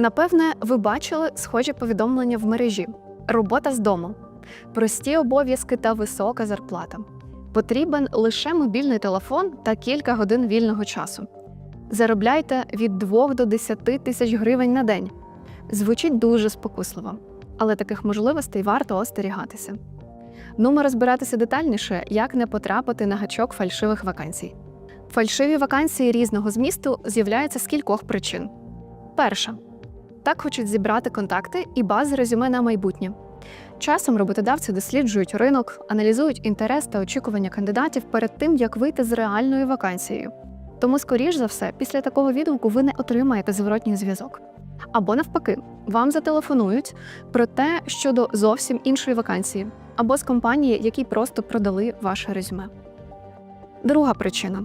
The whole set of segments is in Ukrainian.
Напевне, ви бачили схожі повідомлення в мережі: робота з дому, прості обов'язки та висока зарплата. Потрібен лише мобільний телефон та кілька годин вільного часу. Заробляйте від 2 до 10 тисяч гривень на день. Звучить дуже спокусливо, але таких можливостей варто остерігатися. Ну, ми розбиратися детальніше, як не потрапити на гачок фальшивих вакансій. Фальшиві вакансії різного змісту з'являються з кількох причин. Перша так хочуть зібрати контакти і бази резюме на майбутнє. Часом роботодавці досліджують ринок, аналізують інтерес та очікування кандидатів перед тим, як вийти з реальною вакансією. Тому, скоріш за все, після такого відгуку ви не отримаєте зворотній зв'язок. Або навпаки, вам зателефонують про те щодо зовсім іншої вакансії, або з компанії, які просто продали ваше резюме. Друга причина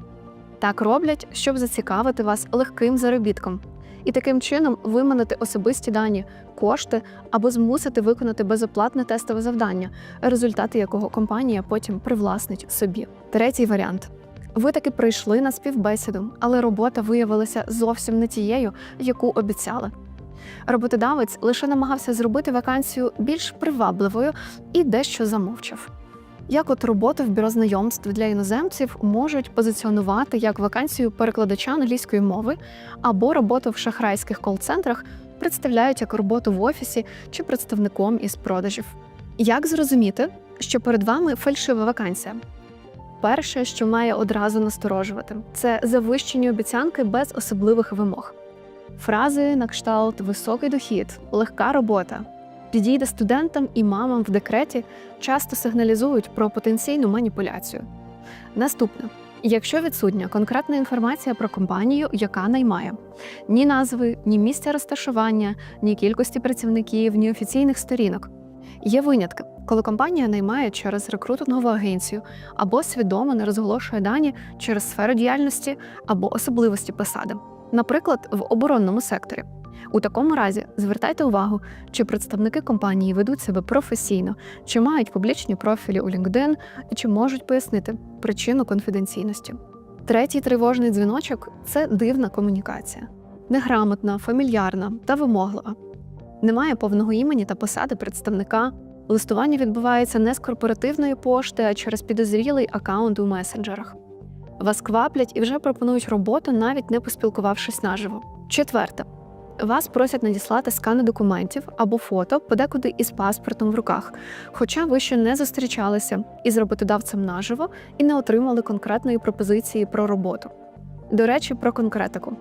так роблять, щоб зацікавити вас легким заробітком, і таким чином виманити особисті дані, кошти або змусити виконати безоплатне тестове завдання, результати якого компанія потім привласнить собі. Третій варіант. Ви таки прийшли на співбесіду, але робота виявилася зовсім не тією, яку обіцяли. Роботодавець лише намагався зробити вакансію більш привабливою і дещо замовчав. Як от роботу в бюро знайомств для іноземців можуть позиціонувати як вакансію перекладача англійської мови або роботу в шахрайських кол-центрах представляють як роботу в офісі чи представником із продажів. Як зрозуміти, що перед вами фальшива вакансія? Перше, що має одразу насторожувати, це завищені обіцянки без особливих вимог. Фрази на кшталт високий дохід, легка робота, підійде студентам і мамам в декреті часто сигналізують про потенційну маніпуляцію. Наступне. Якщо відсутня конкретна інформація про компанію, яка наймає ні назви, ні місця розташування, ні кількості працівників, ні офіційних сторінок. Є винятки, коли компанія наймає через рекрутингову агенцію або свідомо не розголошує дані через сферу діяльності або особливості посади, наприклад, в оборонному секторі. У такому разі звертайте увагу, чи представники компанії ведуть себе професійно, чи мають публічні профілі у LinkedIn і чи можуть пояснити причину конфіденційності. Третій тривожний дзвіночок це дивна комунікація, неграмотна, фамільярна та вимоглива. Немає повного імені та посади представника. Листування відбувається не з корпоративної пошти, а через підозрілий аккаунт у месенджерах. Вас кваплять і вже пропонують роботу, навіть не поспілкувавшись наживо. Четверте. Вас просять надіслати скани документів або фото, подекуди із паспортом в руках, хоча ви ще не зустрічалися із роботодавцем наживо і не отримали конкретної пропозиції про роботу. До речі, про конкретику.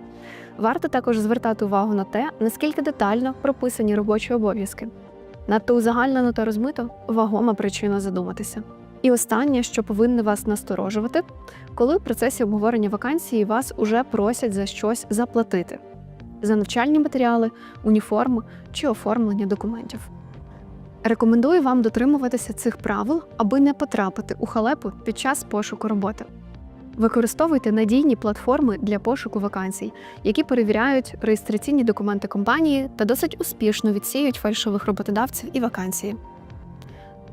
Варто також звертати увагу на те, наскільки детально прописані робочі обов'язки. Надто узагальнено та розмито вагома причина задуматися. І останнє, що повинне вас насторожувати, коли в процесі обговорення вакансії вас уже просять за щось заплатити за навчальні матеріали, уніформу чи оформлення документів. Рекомендую вам дотримуватися цих правил, аби не потрапити у халепу під час пошуку роботи. Використовуйте надійні платформи для пошуку вакансій, які перевіряють реєстраційні документи компанії та досить успішно відсіють фальшивих роботодавців і вакансії.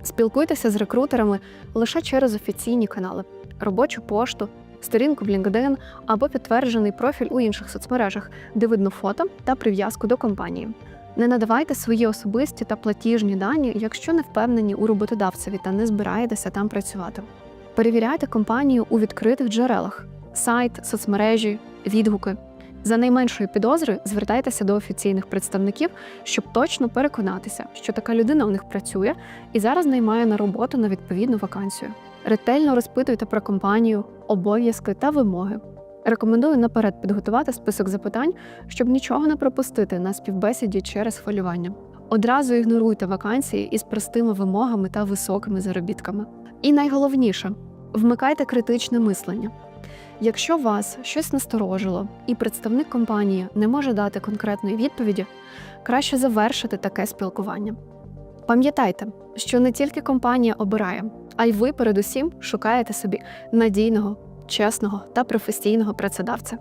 Спілкуйтеся з рекрутерами лише через офіційні канали, робочу пошту, сторінку в LinkedIn або підтверджений профіль у інших соцмережах, де видно фото та прив'язку до компанії. Не надавайте свої особисті та платіжні дані, якщо не впевнені у роботодавцеві та не збираєтеся там працювати. Перевіряйте компанію у відкритих джерелах: сайт, соцмережі, відгуки. За найменшої підозри звертайтеся до офіційних представників, щоб точно переконатися, що така людина у них працює і зараз наймає на роботу на відповідну вакансію. Ретельно розпитуйте про компанію, обов'язки та вимоги. Рекомендую наперед підготувати список запитань, щоб нічого не пропустити на співбесіді через хвилювання. Одразу ігноруйте вакансії із простими вимогами та високими заробітками. І найголовніше вмикайте критичне мислення. Якщо вас щось насторожило і представник компанії не може дати конкретної відповіді, краще завершити таке спілкування. Пам'ятайте, що не тільки компанія обирає, а й ви передусім шукаєте собі надійного, чесного та професійного працедавця.